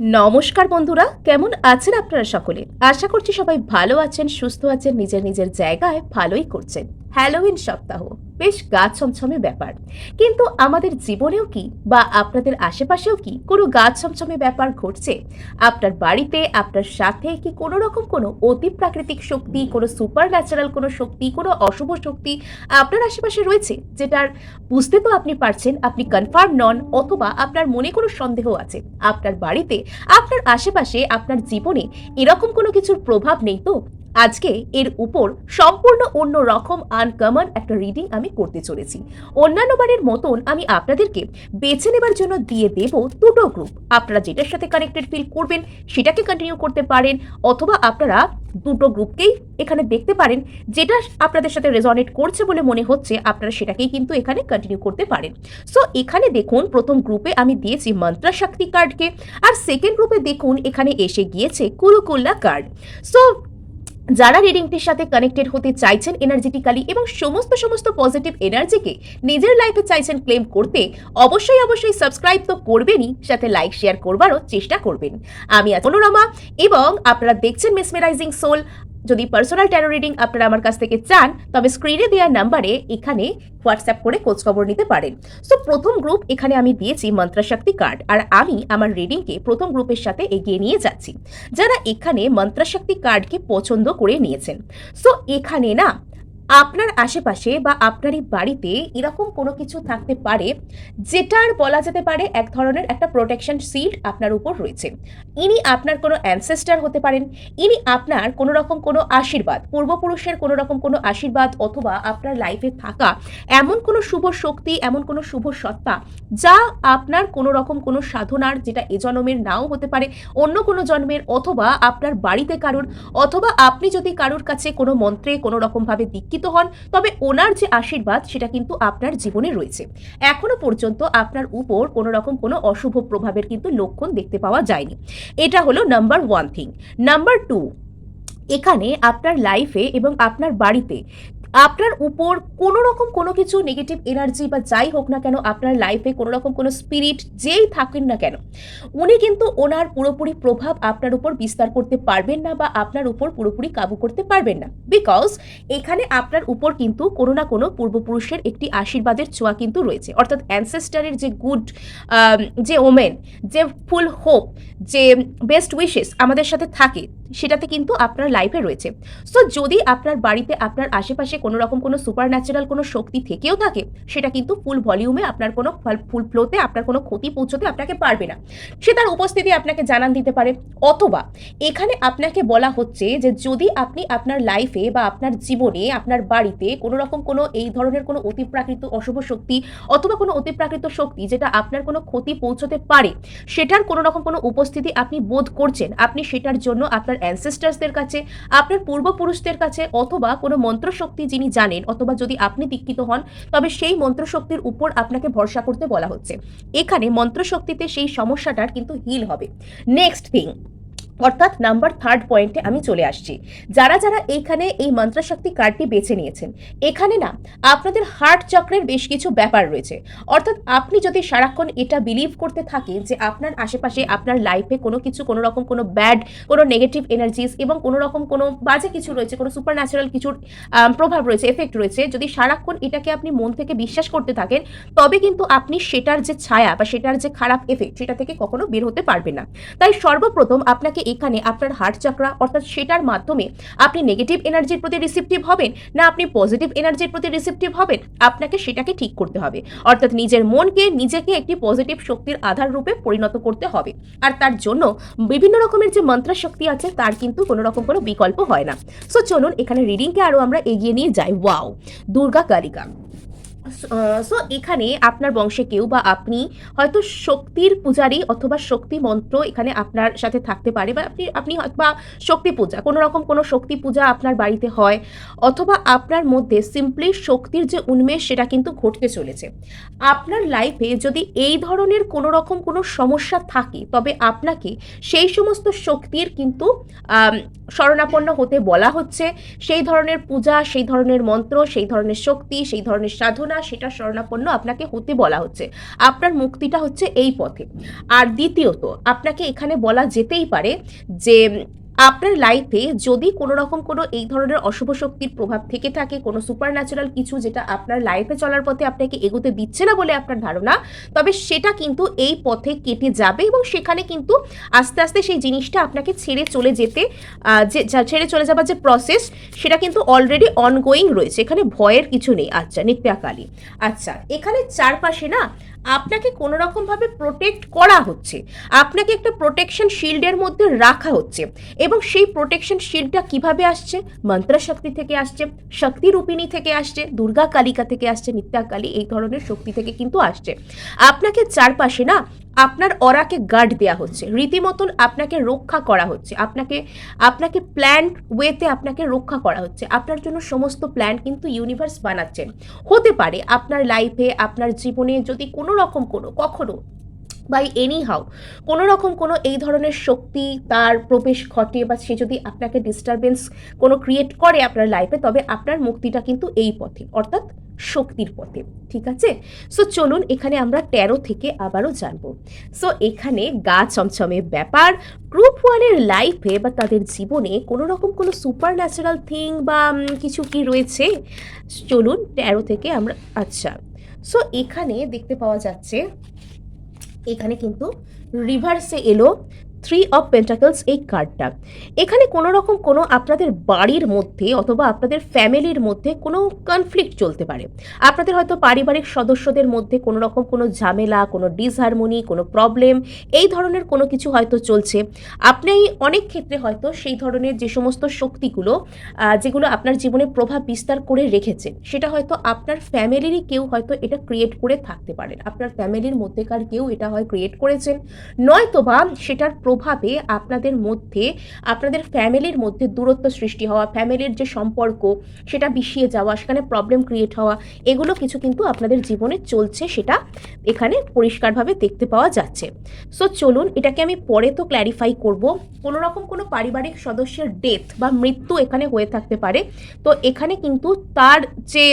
নমস্কার বন্ধুরা, কেমন আছেন আপনারা সকলে? আশা করছি সবাই ভালো আছেন, সুস্থ আছেন, নিজের নিজের জায়গায় ভালোই করছেন। হ্যালোউইন সপ্তাহ। বেশ গা ছমছমে ব্যাপার। কিন্তু আমাদের জীবনেও কি বা আপনাদের আশেপাশেও কি কোনো গা ছমছমে ব্যাপার ঘটছে? আপনার বাড়িতে, আপনার সাথে কি কোনো রকম কোনো অতি প্রাকৃতিক শক্তি, কোনো সুপার ন্যাচারাল কোনো শক্তি, কোনো অশুভ শক্তি আপনার আশেপাশে রয়েছে? যেটার বুঝতে তো আপনি পারছেন, আপনি কনফার্ম নন অথবা আপনার মনে কোনো সন্দেহ আছে। আপনার বাড়িতে, আপনার আশেপাশে, আপনার জীবনে এরকম কোনো কিছুর প্রভাব নেই তো? আজকে এর উপর সম্পূর্ণ অন্য রকম আনকমন একটা রিডিং আমি করতে চলেছি। অন্যান্য বারের মতন আমি আপনাদেরকে বেছে নেবার জন্য দিয়ে দেব দুটো গ্রুপ আপনারা যেটার সাথে কানেক্টেড ফিল করবেন, সেটাকে কন্টিনিউ করতে পারেন, অথবা আপনারা দুটো গ্রুপকেই এখানে দেখতে পারেন, যেটা আপনাদের সাথে রেজনেট করছে বলে মনে হচ্ছে, আপনারা সেটাকেই কিন্তু এখানে কন্টিনিউ করতে পারেন। সো এখানে দেখুন, প্রথম গ্রুপে আমি দিয়েছি মন্ত্রা শক্তি কার্ডকে আর সেকেন্ড গ্রুপে দেখুন, এখানে এসে গিয়েছে কুরুকুল্লা কার্ড সো যারা রিডিংটির সাথে কানেক্টেড হতে চাইছেন এনার্জেটিক্যালি এবং সমস্ত সমস্ত পজিটিভ এনার্জিকে নিজের লাইফে চাইছেন ক্লেম করতে, অবশ্যই অবশ্যই সাবস্ক্রাইব তো করবেনই, সাথে লাইক শেয়ার করবারও চেষ্টা করবেন। আমি মনোরমা এবং আপনারা দেখছেন মেসমেরাইজিং সোল যদি পার্সোনাল ট্যারো রিডিং আপনারা আমার কাছ থেকে চান, তবে স্ক্রিনে দেওয়া নাম্বারে এখানে হোয়াটসঅ্যাপ করে খোঁজখবর নিতে পারেন। সো প্রথম গ্রুপ এখানে আমি দিয়েছি মন্ত্রাশক্তি কার্ড আর আমি আমার রিডিংকে প্রথম গ্রুপের সাথে এগিয়ে নিয়ে যাচ্ছি। যারা এখানে মন্ত্রাশক্তি কার্ডকে পছন্দ করে নিয়েছেন। সো এখানে না আপনার আশেপাশে বা আপনারই বাড়িতে এরকম কোনো কিছু থাকতে পারে যেটার বলা যেতে পারে এক ধরনের একটা প্রোটেকশন শিল্ড আপনার উপর রয়েছে। ইনি আপনার কোনো অ্যানসেস্টার হতে পারেন, ইনি আপনার কোনো রকম কোনো আশীর্বাদ, পূর্বপুরুষের কোনো রকম কোনো আশীর্বাদ অথবা আপনার লাইফে থাকা এমন কোনো শুভ শক্তি, এমন কোনো শুভ সত্তা যা আপনার কোনো রকম কোনো সাধনার যেটা এ জন্মের নাও হতে পারে, অন্য কোনো জন্মের অথবা আপনার বাড়িতে কারোর, অথবা আপনি যদি কারোর কাছে কোনো মন্ত্রে কোনো রকমভাবে দীক্ষিত হন, তবে ওনার যে আশীর্বাদ, সেটা কিন্তু আপনার জীবনে রয়েছে। এখনও পর্যন্ত আপনার উপর কোনো রকম কোনো অশুভ প্রভাবের কিন্তু লক্ষণ দেখতে পাওয়া যায়নি। এটা হলো number one thing number two এখানে আপনার লাইফে এবং আপনার বাড়িতে আপনার উপর কোনো রকম কোনো কিছু নেগেটিভ এনার্জি বা যাই হোক না কেন আপনার লাইফে কোনো রকম কোনো স্পিরিট যেই থাকেন না কেন, উনি কিন্তু ওনার পুরোপুরি প্রভাব আপনার উপর বিস্তার করতে পারবেন না বা আপনার উপর পুরোপুরি কাবু করতে পারবেন না। বিকজ এখানে আপনার উপর কিন্তু কোনো না কোনো পূর্বপুরুষের একটি আশীর্বাদের ছোঁয়া কিন্তু রয়েছে। অর্থাৎ অ্যানসেস্টারের যে গুড যে ওমেন যে ফুল হোপ যে বেস্ট উইশেস আমাদের সাথে থাকে, সেটাতে কিন্তু আপনার লাইফে রয়েছে। সো যদি আপনার বাড়িতে আপনার আশেপাশে কোনো রকম কোনো সুপার ন্যাচারাল কোনো শক্তি থেকেও থাকে, সেটা কিন্তু ফুল ভলিউমে আপনার কোনো ফুল ফ্লোতে আপনার কোনো ক্ষতি পৌঁছতে আপনাকে পারবে না। সে তার উপস্থিতি আপনাকে জানান দিতে পারে, অথবা এখানে আপনাকে বলা হচ্ছে যে যদি আপনি আপনার লাইফে বা আপনার জীবনে, আপনার বাড়িতে কোনো রকম কোনো এই ধরনের কোনো অতিপ্রাকৃত অশুভ শক্তি অথবা কোনো অতিপ্রাকৃত শক্তি যেটা আপনার কোনো ক্ষতি পৌঁছতে পারে, সেটার কোনো রকম কোনো উপস্থিতি আপনি বোধ করছেন, আপনি সেটার জন্য আপনার অ্যানসেস্টার্সদের কাছে, আপনার পূর্বপুরুষদের কাছে অথবা কোনো মন্ত্রশক্তি যিনি জানেন অথবা যদি আপনি দীক্ষিত হন, তবে সেই মন্ত্রশক্তির উপর আপনাকে ভরসা করতে বলা হচ্ছে। এখানে মন্ত্রশক্তিতে সেই সমস্যাটার কিন্তু হিল হবে। নেক্সট থিং অর্থাৎ নাম্বার থার্ড পয়েন্টে আমি চলে আসছি। যারা যারা এইখানে এই মন্ত্রশক্তি কার্ডটি বেছে নিয়েছেন, এখানে না আপনাদের হার্ট চক্রের বেশ কিছু ব্যাপার রয়েছে। অর্থাৎ আপনি যদি সারাক্ষণ এটা বিলিভ করতে থাকেন যে আপনার আশেপাশে, আপনার লাইফে কোনো কিছু, কোনো রকম কোনো ব্যাড কোনো নেগেটিভ এনার্জিস এবং কোনো রকম কোনো বাজে কিছু রয়েছে, কোনো সুপার ন্যাচারাল কিছুর প্রভাব রয়েছে এফেক্ট রয়েছে, যদি সারাক্ষণ এটাকে আপনি মন থেকে বিশ্বাস করতে থাকেন, তবে কিন্তু আপনি সেটার যে ছায়া বা সেটার যে খারাপ এফেক্ট সেটা থেকে কখনো বের হতে পারবেন না। তাই সর্বপ্রথম আপনাকে এখানে আপনার হার্ট চক্রা অর্থাৎ সেটার মাধ্যমে আপনি নেগেটিভ এনার্জির প্রতি রিসিপটিভ হবেন না আপনি পজিটিভ এনার্জির প্রতি রিসিপটিভ হবেন, আপনাকে সেটাকে ঠিক করতে হবে। অর্থাৎ নিজের মনকে নিজেকে একটি পজিটিভ শক্তির আধার রূপে পরিণত করতে হবে। আর তার জন্য বিভিন্ন রকমের যে মন্ত্র শক্তি আছে, তার কিন্তু কোনো রকম কোনো বিকল্প হয় না। সো চলুন এখানে রিডিংকে আরও আমরা এগিয়ে নিয়ে যাই। ওয়াও দুর্গা কালিকা। সো এখানে আপনার বংশে কেউ বা আপনি হয়তো শক্তির পূজারী অথবা শক্তি মন্ত্র এখানে আপনার সাথে থাকতে পারে বা আপনি আপনি বা শক্তি পূজা, কোনো রকম কোনো শক্তি পূজা আপনার বাড়িতে হয় অথবা আপনার মধ্যে সিম্পলি শক্তির যে উন্মেষ সেটা কিন্তু ঘটতে চলেছে। আপনার লাইফে যদি এই ধরনের কোনো রকম কোনো সমস্যা থাকে, তবে আপনাকে সেই সমস্ত শক্তির কিন্তু শরণাপন্ন হতে বলা হচ্ছে। সেই ধরনের পূজা, সেই ধরনের মন্ত্র, সেই ধরনের শক্তি, সেই ধরনের সাধনা সেটা শরণাপন্ন আপনাকে হতে বলা হচ্ছে। আপনার মুক্তিটা হচ্ছে এই পথে। আর দ্বিতীয়ত, আপনাকে এখানে বলা যেতেই পারে যে আপনার লাইফে যদি কোনো রকম কোনো এই ধরনের অশুভ শক্তির প্রভাব থেকে থাকে, কোনো সুপার ন্যাচারাল কিছু যেটা আপনার লাইফে চলার পথে আপনাকে এগোতে দিচ্ছে না বলে আপনার ধারণা, তবে সেটা কিন্তু এই পথে কেটে যাবে এবং সেখানে কিন্তু আস্তে আস্তে সেই জিনিসটা আপনাকে ছেড়ে চলে যেতে যে ছেড়ে চলে যাবার যে প্রসেস সেটা কিন্তু অলরেডি অনগোয়িং রয়েছে। এখানে ভয়ের কিছু নেই আচ্ছা নিত্যাকালী। আচ্ছা এখানে চারপাশে না আপনাকে কোনো রকমভাবে প্রোটেক্ট করা হচ্ছে। আপনাকে একটা প্রোটেকশন শিল্ডের মধ্যে রাখা হচ্ছে। এবং সেই প্রোটেকশন শিল্ডটা কীভাবে আসছে? মন্ত্র শক্তি থেকে আসছে, শক্তি রূপিণী থেকে আসছে, দুর্গা কালিকা থেকে আসছে নিত্যাকালী এই ধরনের শক্তি থেকে কিন্তু আসছে। আপনাকে চারপাশে না আপনার অরাকে গার্ড দেওয়া হচ্ছে। রীতিমতন আপনাকে রক্ষা করা হচ্ছে। আপনাকে আপনাকে প্ল্যান ওয়েতে আপনাকে রক্ষা করা হচ্ছে। আপনার জন্য সমস্ত প্ল্যান কিন্তু ইউনিভার্স বানাচ্ছেন হতে পারে আপনার লাইফে আপনার জীবনে যদি কোনো রকম কোনো, কখনো বাই এনি হাউ কোনো রকম কোনো এই ধরনের শক্তি তার প্রবেশ ঘটে বা সে যদি আপনাকে ডিস্টারবেন্স কোনো ক্রিয়েট করে আপনার লাইফে তবে আপনার মুক্তিটা কিন্তু এই পথে, অর্থাৎ শক্তির পথে, ঠিক আছে? সো চলুন এখানে আমরা তেরো থেকে আবারও জানব। সো এখানে গা চমচমে ব্যাপার গ্রুপ ওয়ানের লাইফে বা তাদের জীবনে কোনো রকম কোনো সুপার ন্যাচারাল থিং বা কিছু কি রয়েছে? চলুন তেরো থেকে আমরা আচ্ছা। সো এখানে দেখতে পাওয়া যাচ্ছে এখানে কিন্তু রিভার্সে এলো। থ্রি অফ পেন্টাকলস এই কার্ডটা এখানে কোনো রকম কোনো আপনাদের বাড়ির মধ্যে অথবা আপনাদের ফ্যামিলির মধ্যে কোনো কনফ্লিক্ট চলতে পারে। আপনাদের হয়তো পারিবারিক সদস্যদের মধ্যে কোনো রকম কোনো ঝামেলা, কোনো ডিসহারমোনি কোনো প্রবলেম এই ধরনের কোনো কিছু হয়তো চলছে। আপনি অনেক ক্ষেত্রে হয়তো সেই ধরনের যে সমস্ত শক্তিগুলো যেগুলো আপনার জীবনে প্রভাব বিস্তার করে রেখেছেন সেটা হয়তো আপনার ফ্যামিলিরই কেউ হয়তো এটা ক্রিয়েট করে থাকতে পারেন। আপনার ফ্যামিলির মধ্যেকার কেউ এটা হয় ক্রিয়েট করেছেন। নয়তোবা সেটার প্রভাবে আপনাদের মধ্যে, আপনাদের ফ্যামিলির মধ্যে দূরত্ব সৃষ্টি হওয়া, ফ্যামিলির যে সম্পর্ক, সেটা বিষিয়ে যাওয়া, সেখানে প্রবলেম ক্রিয়েট হওয়া, এগুলো কিছু কিন্তু আপনাদের জীবনে চলছে, সেটা এখানে পরিষ্কারভাবে দেখতে পাওয়া যাচ্ছে। সো চলুন এটাকে আমি পরে তো ক্ল্যারিফাই করব। কোনো রকম কোনো পারিবারিক সদস্যের ডেথ বা মৃত্যু এখানে হয়ে থাকতে পারে। তো এখানে কিন্তু তার যে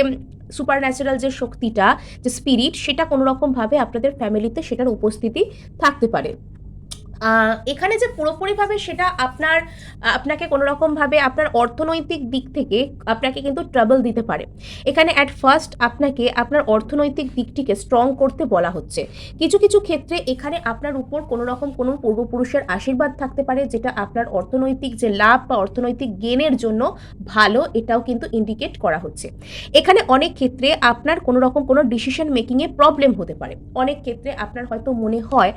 সুপার ন্যাচারাল যে শক্তিটা, যে স্পিরিট সেটা কোনো রকমভাবে আপনাদের ফ্যামিলিতে সেটার উপস্থিতি থাকতে পারে। এখানে যে পুরোপুরিভাবে সেটা আপনার আপনাকে কোনো রকমভাবে আপনার অর্থনৈতিক দিক থেকে আপনাকে কিন্তু ট্রাবল দিতে পারে। এখানে অ্যাট ফার্স্ট আপনাকে আপনার অর্থনৈতিক দিকটিকে স্ট্রং করতে বলা হচ্ছে। কিছু কিছু ক্ষেত্রে এখানে আপনার উপর কোনো রকম কোনো পূর্বপুরুষের আশীর্বাদ থাকতে পারে, যেটা আপনার অর্থনৈতিক যে লাভ বা অর্থনৈতিক গেনের জন্য ভালো, এটাও কিন্তু ইন্ডিকেট করা হচ্ছে। এখানে অনেক ক্ষেত্রে আপনার কোনো রকম কোনো ডিসিশন মেকিংয়ে প্রবলেম হতে পারে। অনেক ক্ষেত্রে আপনার হয়তো মনে হয়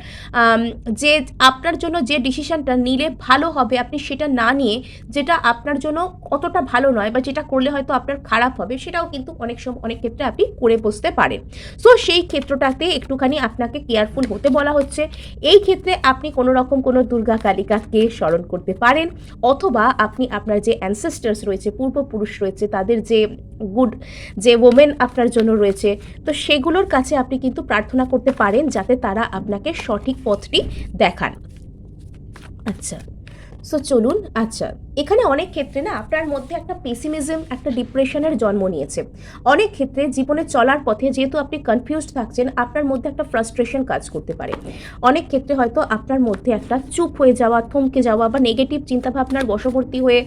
যে আপনার জন্য যে ডিসিশনটা নিলে ভালো হবে, আপনি সেটা না নিয়ে যেটা আপনার জন্য অতটা ভালো নয় বা যেটা করলে হয়তো আপনার খারাপ হবে, সেটাও কিন্তু অনেক সময় অনেক ক্ষেত্রে আপনি করে বসতে পারেন। সো সেই ক্ষেত্রটাতে একটুখানি আপনাকে কেয়ারফুল হতে বলা হচ্ছে। এই ক্ষেত্রে আপনি কোনো রকম কোনো দুর্গা কালিকাকে স্মরণ করতে পারেন, অথবা আপনি আপনার যে অ্যানসেস্টার্স রয়েছে, পূর্বপুরুষ রয়েছে, তাদের যে গুড যে ওমেন আপনার জন্য রয়েছে, তো সেগুলোর কাছে আপনি কিন্তু প্রার্থনা করতে পারেন যাতে তারা আপনাকে সঠিক পথটি দেখান। আচ্ছা। সো চলুন আচ্ছা এখানে অনেক ক্ষেত্রে না আপনার মধ্যে একটা পেসিমিজম একটা ডিপ্রেশনের জন্ম নিয়েছে। অনেক ক্ষেত্রে জীবনে চলার পথে যেহেতু আপনি কনফিউজড থাকছেন, আপনার মধ্যে একটা ফ্রাস্ট্রেশন কাজ করতে পারে। অনেক ক্ষেত্রে হয়তো আপনার মধ্যে একটা চুপ হয়ে যাওয়া, থমকে যাওয়া বা নেগেটিভ চিন্তাভাবনার বশবর্তী হয়ে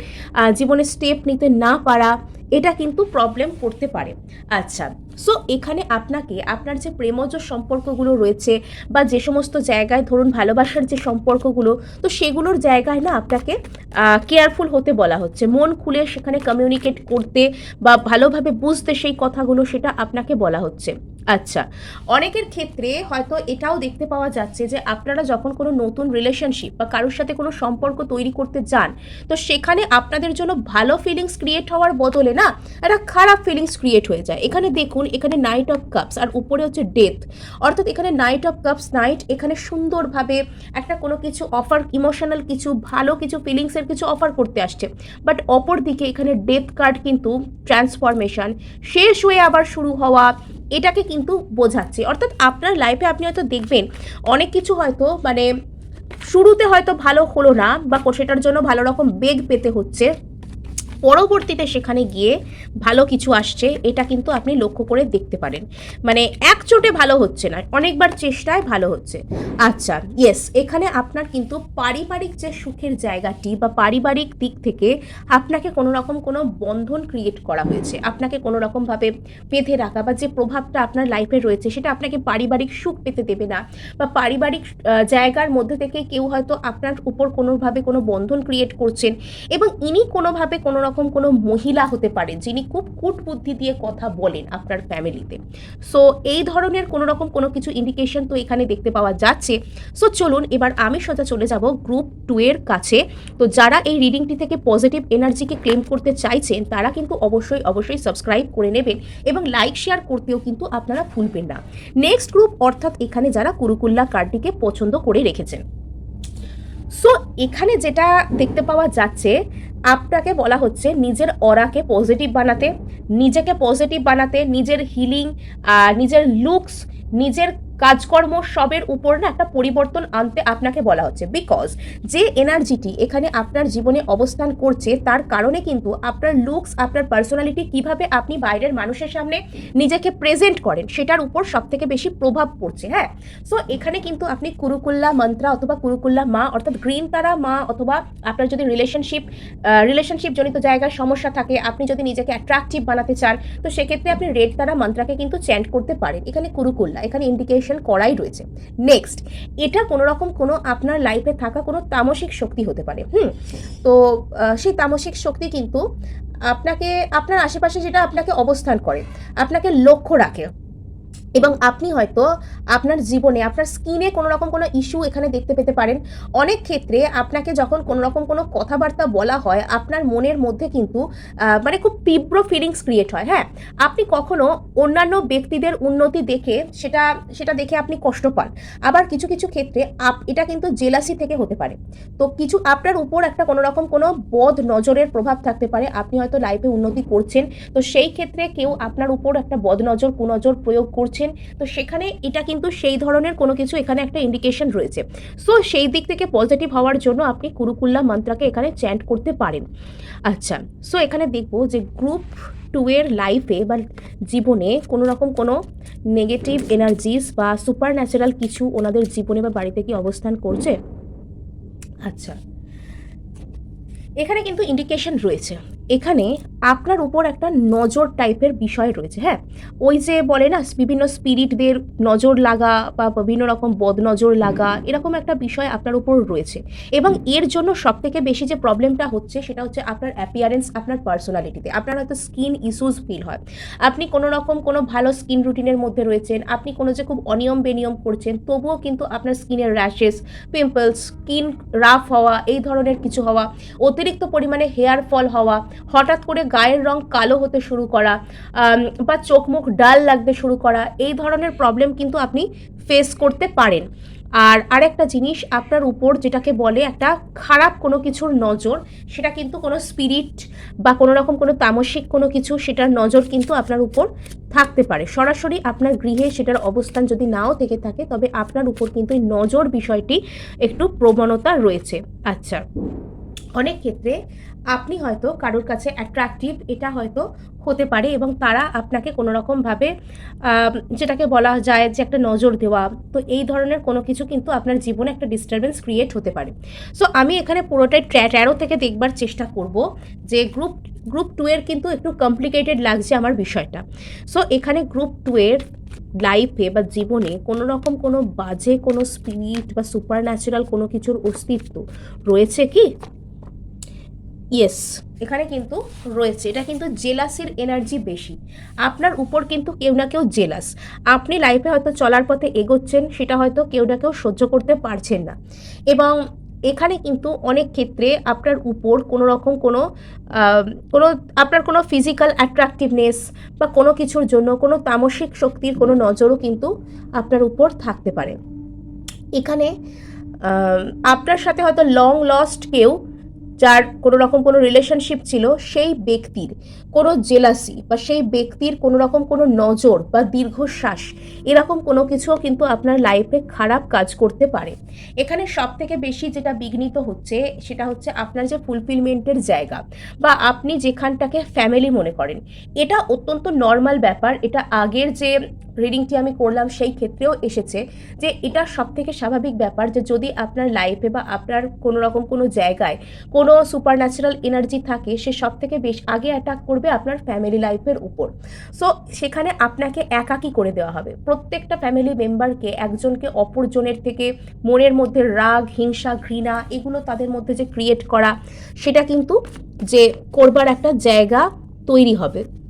জীবনে স্টেপ নিতে না পারা, এটা কিন্তু প্রবলেম করতে পারে। আচ্ছা সো এখানে আপনাকে আপনার যে প্রেমজ সম্পর্কগুলো রয়েছে বা যে সমস্ত জায়গায় ধরুন ভালোবাসার যে সম্পর্কগুলো, তো সেগুলোর জায়গায় না আপনাকে কেয়ারফুল হতে বলা হচ্ছে। মন খুলে সেখানে কমিউনিকেট করতে বা ভালোভাবে বুঝতে সেই কথাগুলো সেটা আপনাকে বলা হচ্ছে। আচ্ছা অনেকের ক্ষেত্রে হয়তো এটাও দেখতে পাওয়া যাচ্ছে যে আপনারা যখন কোনো নতুন রিলেশনশিপ বা কারোর সাথে কোনো সম্পর্ক তৈরি করতে যান, তো সেখানে আপনাদের জন্য ভালো ফিলিংস ক্রিয়েট হওয়ার বদলে না একটা খারাপ ফিলিংস ক্রিয়েট হয়ে যায়। এখানে দেখুন এখানে নাইট অফ কাপস আর উপরে হচ্ছে ডেথ অর্থাৎ এখানে নাইট অফ কাপস নাইট এখানে সুন্দরভাবে একটা কোনো কিছু অফার ইমোশনাল কিছু, ভালো কিছু ফিলিংসের কিছু অফার করতে আসছে। বাট অপর দিকে এখানে ডেথ কার্ড কিন্তু ট্রান্সফরমেশন শেষ হয়ে আবার শুরু হওয়া, এটাকে কিন্তু বোঝাচ্ছে। অর্থাৎ আপনার লাইফে আপনি হয়তো দেখবেন, অনেক কিছু হয়তো মানে শুরুতে হয়তো ভালো হলো না বা সেটার জন্য ভালো রকম বেগ পেতে হচ্ছে। পরবর্তীতে সেখানে গিয়ে ভালো কিছু আসছে, এটা কিন্তু আপনি লক্ষ্য করে দেখতে পারেন। মানে এক চোটে ভালো হচ্ছে না, অনেকবার চেষ্টায় ভালো হচ্ছে। আচ্ছা ইয়েস এখানে আপনার কিন্তু পারিবারিক যে সুখের জায়গাটি বা পারিবারিক দিক থেকে আপনাকে কোনো রকম কোনো বন্ধন ক্রিয়েট করা হয়েছে, আপনাকে কোনো রকমভাবে বেঁধে রাখা বা যে প্রভাবটা আপনার লাইফে রয়েছে সেটা আপনাকে পারিবারিক সুখ পেতে দেবে না বা পারিবারিক জায়গার মধ্যে থেকে কেউ হয়তো আপনার উপর কোনোভাবে কোনো বন্ধন ক্রিয়েট করছেন এবং ইনি কোনোভাবে কোনো রকম কোনো মহিলা হতে পারেন যিনি খুব কুট বুদ্ধি দিয়ে কথা বলেন আপনার ফ্যামিলিতে সো এই ধরনের কোনো রকম কোনো কিছু ইন্ডিকেশন তো এখানে দেখতে পাওয়া যাচ্ছে। সো চলুন এবার আমি সোজা চলে যাব গ্রুপ টু এর কাছে। তো যারা এই রিডিংটি থেকে পজিটিভ এনার্জিকে ক্লেম করতে চাইছেন, তারা কিন্তু অবশ্যই অবশ্যই সাবস্ক্রাইব করে নেবেন এবং লাইক শেয়ার করতেও কিন্তু আপনারা ভুলবেন না। নেক্সট গ্রুপ অর্থাৎ এখানে যারা কুরুকুল্লা কার্ডটিকে পছন্দ করে রেখেছেন। সো এখানে যেটা দেখতে পাওয়া যাচ্ছে, আপনাকে বলা হচ্ছে নিজের অরাকে পজিটিভ বানাতে, নিজেকে পজিটিভ বানাতে, নিজের হিলিং আর নিজের লুকস নিজের কাজকর্ম সবের উপর না একটা পরিবর্তন আনতে আপনাকে বলা হচ্ছে। বিকজ যে এনার্জিটি এখানে আপনার জীবনে অবস্থান করছে, তার কারণে কিন্তু আপনার লুকস আপনার পার্সোনালিটি কীভাবে আপনি বাইরের মানুষের সামনে নিজেকে প্রেজেন্ট করেন, সেটার উপর সব থেকে বেশি প্রভাব পড়ছে হ্যাঁ? সো এখানে কিন্তু আপনি কুরুকুল্লা মন্ত্রা অথবা কুরুকুল্লা মা অর্থাৎ গ্রিন তারা মা অথবা আপনার যদি রিলেশনশিপ রিলেশনশিপ জনিত জায়গায় সমস্যা থাকে, আপনি যদি নিজেকে অ্যাট্রাকটিভ বানাতে চান, তো সেক্ষেত্রে আপনি রেড তারা মন্ত্রাকে কিন্তু চ্যান্ট করতে পারেন। এখানে কুরুকুল্লা, এখানে ইন্ডিকেশন করাই রয়েছে। নেক্সট এটা কোনো রকম কোনো আপনার লাইফে থাকা কোনো তামসিক শক্তি হতে পারে। হুম, তো সেই তামসিক শক্তি কিন্তু আপনাকে, আপনার আশেপাশে যেটা আপনাকে অবস্থান করে, আপনাকে লক্ষ্য রাখে। এবং আপনি হয়তো আপনার জীবনে, আপনার স্কিনে কোনো রকম কোনো ইস্যু এখানে দেখতে পেতে পারেন। অনেক ক্ষেত্রে আপনাকে যখন কোনো রকম কোনো কথাবার্তা বলা হয়, আপনার মনের মধ্যে কিন্তু মানে খুব তীব্র ফিলিংস ক্রিয়েট হয় হ্যাঁ? আপনি কখনো অন্যান্য ব্যক্তিদের উন্নতি দেখে সেটা সেটা দেখে আপনি কষ্ট পান। আবার কিছু কিছু ক্ষেত্রে আপ, এটা কিন্তু জেলাসি থেকে হতে পারে। তো কিছু আপনার উপর একটা কোনো রকম কোনো বদ নজরের প্রভাব থাকতে পারে। আপনি হয়তো লাইফে উন্নতি করছেন, তো সেই ক্ষেত্রে কেউ আপনার উপর একটা বদনজর কুনজর প্রয়োগ করছেন তো সেখানে এটা কিন্তু সেই ধরনের কোনো কিছু এখানে একটা ইন্ডিকেশন রয়েছে। সো সেই দিক থেকে পজিটিভ হওয়ার জন্য আপনি কুরুকুল্লা মন্ত্রাকে এখানে চ্যান্ট করতে পারেন। আচ্ছা সো এখানে দেখব যে গ্রুপ টু এর লাইফে বা জীবনে কোনো রকম কোনো নেগেটিভ এনার্জিস বা সুপার ন্যাচারাল কিছু ওনাদের জীবনে বা বাড়িতে কি অবস্থান করছে? আচ্ছা এখানে কিন্তু ইন্ডিকেশন রয়েছে। এখানে আপনার উপর একটা নজর টাইপের বিষয় রয়েছে হ্যাঁ? ওই যে বলে না, বিভিন্ন স্পিরিটদের নজর লাগা বা বিভিন্ন রকম বদনজর লাগা, এরকম একটা বিষয় আপনার উপর রয়েছে। এবং এর জন্য সব থেকে বেশি যে প্রবলেমটা হচ্ছে, সেটা হচ্ছে আপনার অ্যাপিয়ারেন্স আপনার পার্সোনালিটিতে আপনার হয়তো স্কিন ইস্যুস ফিল হয়। আপনি কোনো রকম কোনো ভালো স্কিন রুটিনের মধ্যে রয়েছেন, আপনি কোনো যে খুব অনিয়ম বেনিয়ম করছেন, তবুও কিন্তু আপনার স্কিনের র্যাশেস পিম্পলস স্কিন রাফ হওয়া, এই ধরনের কিছু হওয়া, অতিরিক্ত পরিমাণে হেয়ার ফল হওয়া হঠাৎ করে গায়ের রং কালো হতে শুরু করা বা চোখ মুখ ডাল লাগতে শুরু করা, এই ধরনের প্রবলেম কিন্তু আপনি ফেস করতে পারেন। আর আরেকটা জিনিস, আপনার উপর যেটাকে বলে একটা খারাপ কোনো কিছুর নজর, সেটা কিন্তু কোনো স্পিরিট বা কোনো রকম কোনো তামসিক কোনো কিছু সেটার নজর কিন্তু আপনার উপর থাকতে পারে। সরাসরি আপনার গৃহে সেটার অবস্থান যদি নাও থেকে থাকে, তবে আপনার উপর কিন্তু এই নজর বিষয়টি একটু প্রবণতা রয়েছে। আচ্ছা অনেক ক্ষেত্রে আপনি হয়তো কারোর কাছে অ্যাট্রাকটিভ এটা হয়তো হতে পারে এবং তারা আপনাকে কোনো রকমভাবে যেটাকে বলা যায় যে একটা নজর দেওয়া। তো এই ধরনের কোনো কিছু কিন্তু আপনার জীবনে একটা ডিস্টারবেন্স ক্রিয়েট হতে পারে। সো আমি এখানে পুরোটাই ট্যারো থেকে দেখবার চেষ্টা করব যে গ্রুপ গ্রুপ টু এর কিন্তু একটু কমপ্লিকেটেড লাগছে আমার বিষয়টা। সো এখানে গ্রুপ টু এর লাইফে বা জীবনে কোনো রকম কোনো বাজে কোনো স্পিরিট বা সুপার ন্যাচারাল কোনো কিছুর অস্তিত্ব রয়েছে কি? ইয়েস এখানে কিন্তু রয়েছে। এটা কিন্তু জেলাসির এনার্জি বেশি। আপনার উপর কিন্তু কেউ না কেউ জেলাস। আপনি লাইফে হয়তো চলার পথে এগোচ্ছেন, সেটা হয়তো কেউ না কেউ সহ্য করতে পারছেন না। এবং এখানে কিন্তু অনেক ক্ষেত্রে আপনার উপর কোনো রকম কোনো কোনো, আপনার কোনো ফিজিক্যাল অ্যাট্রাকটিভনেস বা কোনো কিছুর জন্য কোনো তামসিক শক্তির কোনো নজরও কিন্তু আপনার উপর থাকতে পারে। এখানে আপনার সাথে হয়তো লং লস্ট কেউ যার কোনো রকম কোনো রিলেশনশিপ ছিল সেই ব্যক্তির। কোনো জেলাসি বা সেই ব্যক্তির কোনো রকম কোনো নজর বা দীর্ঘশ্বাস, এরকম কোনো কিছুও কিন্তু আপনার লাইফে খারাপ কাজ করতে পারে। এখানে সব থেকে বেশি যেটা বিঘ্নিত হচ্ছে, সেটা হচ্ছে আপনার যে ফুলফিলমেন্টের জায়গা বা আপনি যেখানটাকে ফ্যামিলি মনে করেন। এটা অত্যন্ত নর্মাল ব্যাপার। এটা আগের যে রিডিংটি আমি করলাম, সেই ক্ষেত্রেও এসেছে যে এটা সব থেকে স্বাভাবিক ব্যাপার যে যদি আপনার লাইফে বা আপনার কোনো রকম কোনো জায়গায় কোনো সুপার ন্যাচারাল এনার্জি থাকে, সে সব থেকে বেশ, আগে অ্যাটাক করবে আপনার ফ্যামিলি লাইফের উপর। সো সেখানে আপনাকে একাকি করে দেওয়া হবে। প্রত্যেকটা ফ্যামিলি মেম্বারকে একজনকে অপরজনের থেকে মনের মধ্যে রাগ, হিংসা, ঘৃণা এগুলো তাদের মধ্যে যে ক্রিয়েট করা, সেটা কিন্তু যে করবার একটা জায়গা তৈরি হবে।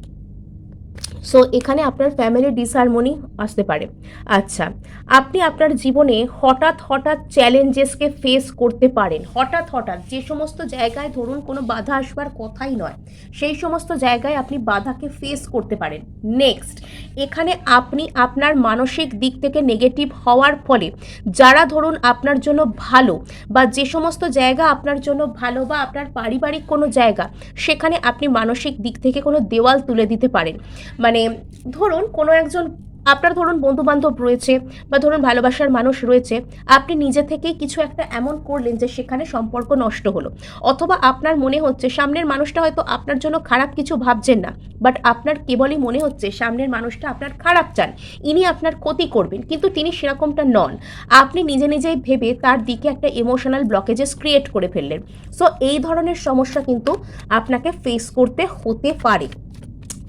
সো এখানে আপনার ফ্যামিলি ডিসহারমোনি আসতে পারে। আচ্ছা আপনি আপনার জীবনে হঠাৎ হঠাৎ চ্যালেঞ্জেসকে ফেস করতে পারেন। হঠাৎ হঠাৎ যে সমস্ত জায়গায় ধরুন কোনো বাধা আসবার কথাই নয়, সেই সমস্ত জায়গায় আপনি বাধাকে ফেস করতে পারেন। নেক্সট এখানে আপনি আপনার মানসিক দিক থেকে নেগেটিভ হওয়ার ফলে যারা ধরুন আপনার জন্য ভালো বা যে সমস্ত জায়গা আপনার জন্য ভালো বা আপনার পারিবারিক কোনো জায়গা, সেখানে আপনি মানসিক দিক থেকে কোনো দেওয়াল তুলে দিতে পারেন। মানে ধরুন কোনো একজন, আপনার ধরুন বন্ধু বান্ধব রয়েছে বা ধরুন ভালোবাসার মানুষ রয়েছে, আপনি নিজে থেকেই কিছু একটা এমন করলেন যে সেখানে সম্পর্ক নষ্ট হলো। অথবা আপনার মনে হচ্ছে সামনের মানুষটা হয়তো আপনার জন্য খারাপ কিছু ভাবছেন না বাট আপনার কেবলই মনে হচ্ছে সামনের মানুষটা আপনার খারাপ চান, ইনি আপনার ক্ষতি করবেন, কিন্তু তিনি সেরকমটা নন। আপনি নিজে নিজেই ভেবে তার দিকে একটা ইমোশনাল ব্লকেজেস ক্রিয়েট করে ফেললেন। সো এই ধরনের সমস্যা কিন্তু আপনাকে ফেস করতে হতে পারে।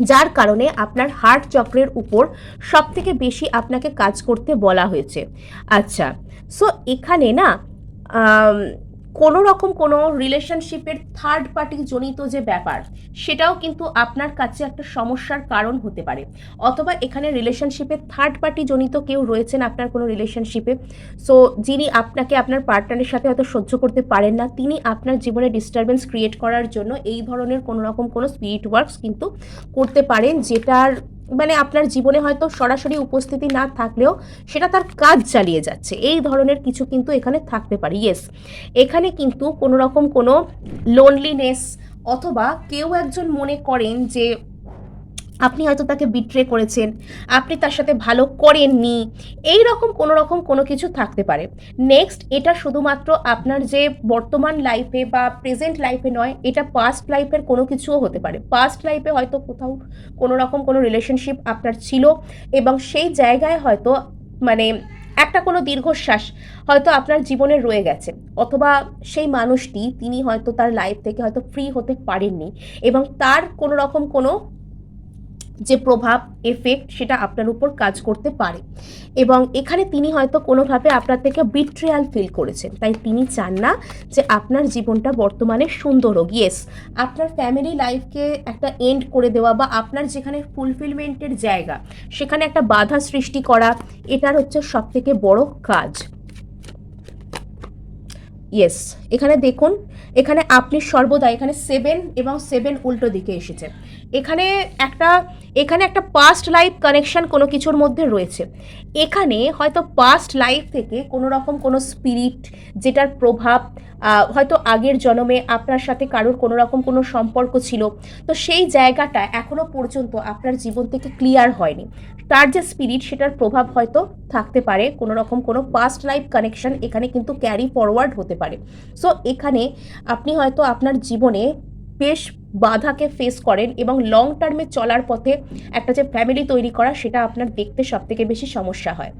যার কারণে আপনার হার্ট চক্রের উপর সব থেকে বেশি আপনাকে কাজ করতে বলা হয়েছে। আচ্ছা সো এখানে না কোনো রকম কোনো রিলেশনশিপের থার্ড পার্টি জনিত যে ব্যাপার, সেটাও কিন্তু আপনার কাছে একটা সমস্যার কারণ হতে পারে। অথবা এখানে রিলেশনশিপে থার্ড পার্টি জনিত কেউ রয়েছেন আপনার কোনো রিলেশনশিপে সো যিনি আপনাকে আপনার পার্টনারের সাথে হয়তো সহ্য করতে পারেন না, তিনি আপনার জীবনে ডিস্টারবেন্স ক্রিয়েট করার জন্য এই ধরনের কোনো রকম কোনো স্পিরিট ওয়ার্কস কিন্তু করতে পারেন, যেটার মানে আপনার জীবনে হয়তো সরাসরি উপস্থিতি না থাকলেও সেটা তার কাজ চালিয়ে যাচ্ছে। এই ধরনের কিছু কিন্তু এখানে থাকতে পারে। ইয়েস এখানে কিন্তু কোনো রকম কোনো লোনলিনেস অথবা কেউ একজন মনে করেন যে আপনি হয়তো তাকে বিট্রে করেছেন, আপনি তার সাথে ভালো করেননি, এই রকম কোনো রকম কোনো কিছু থাকতে পারে। নেক্সট এটা শুধুমাত্র আপনার যে বর্তমান লাইফে বা প্রেজেন্ট লাইফে নয়, এটা পাস্ট লাইফের কোনো কিছুও হতে পারে। পাস্ট লাইফে হয়তো কোথাও কোনো রকম কোনো রিলেশনশিপ আপনার ছিল এবং সেই জায়গায় হয়তো মানে একটা কোনো দীর্ঘশ্বাস হয়তো আপনার জীবনে রয়ে গেছে অথবা সেই মানুষটি, তিনি হয়তো তার লাইফ থেকে হয়তো ফ্রি হতে পারেননি এবং তার কোনো রকম কোনো যে প্রভাব এফেক্ট সেটা আপনার উপর কাজ করতে পারে। এবং এখানে তিনি হয়তো কোনোভাবে আপনার থেকে বিট্রিয়াল ফিল করেছেন। তাই তিনি চান না যে আপনার জীবনটা বর্তমানে সুন্দর হোক। ইয়েস আপনার ফ্যামিলি লাইফকে একটা এন্ড করে দেওয়া বা আপনার যেখানে ফুলফিলমেন্টের জায়গা, সেখানে একটা বাধা সৃষ্টি করা, এটার হচ্ছে সব থেকে বড় কাজ। ইয়েস এখানে দেখুন, এখানে আপনি সর্বদা, এখানে সেভেন এবং সেভেন উল্টো দিকে এসেছে এখানে একটা এখানে একটা পাস্ট লাইফ কানেকশন কোনো কিছুর মধ্যে রয়েছে। এখানে হয়তো পাস্ট লাইফ থেকে কোনো রকম কোনো স্পিরিট যেটার প্রভাব হয়তো আগের জন্মে আপনার সাথে কারোর কোনো রকম কোনো সম্পর্ক ছিল, তো সেই জায়গাটা এখনও পর্যন্ত আপনার জীবন থেকে ক্লিয়ার হয়নি। তার যে স্পিরিট সেটার প্রভাব হয়তো থাকতে পারে, কোনো রকম কোনো পাস্ট লাইফ কানেকশন এখানে কিন্তু ক্যারি ফরওয়ার্ড হতে পারে। সো এখানে আপনি হয়তো আপনার জীবনে বেশ বাধাকে ফেস করেন এবং লং টার্মে চলার পথে একটা যে ফ্যামিলি তৈরি করা, সেটা আপনার দেখতে সবথেকে বেশি সমস্যা হয়।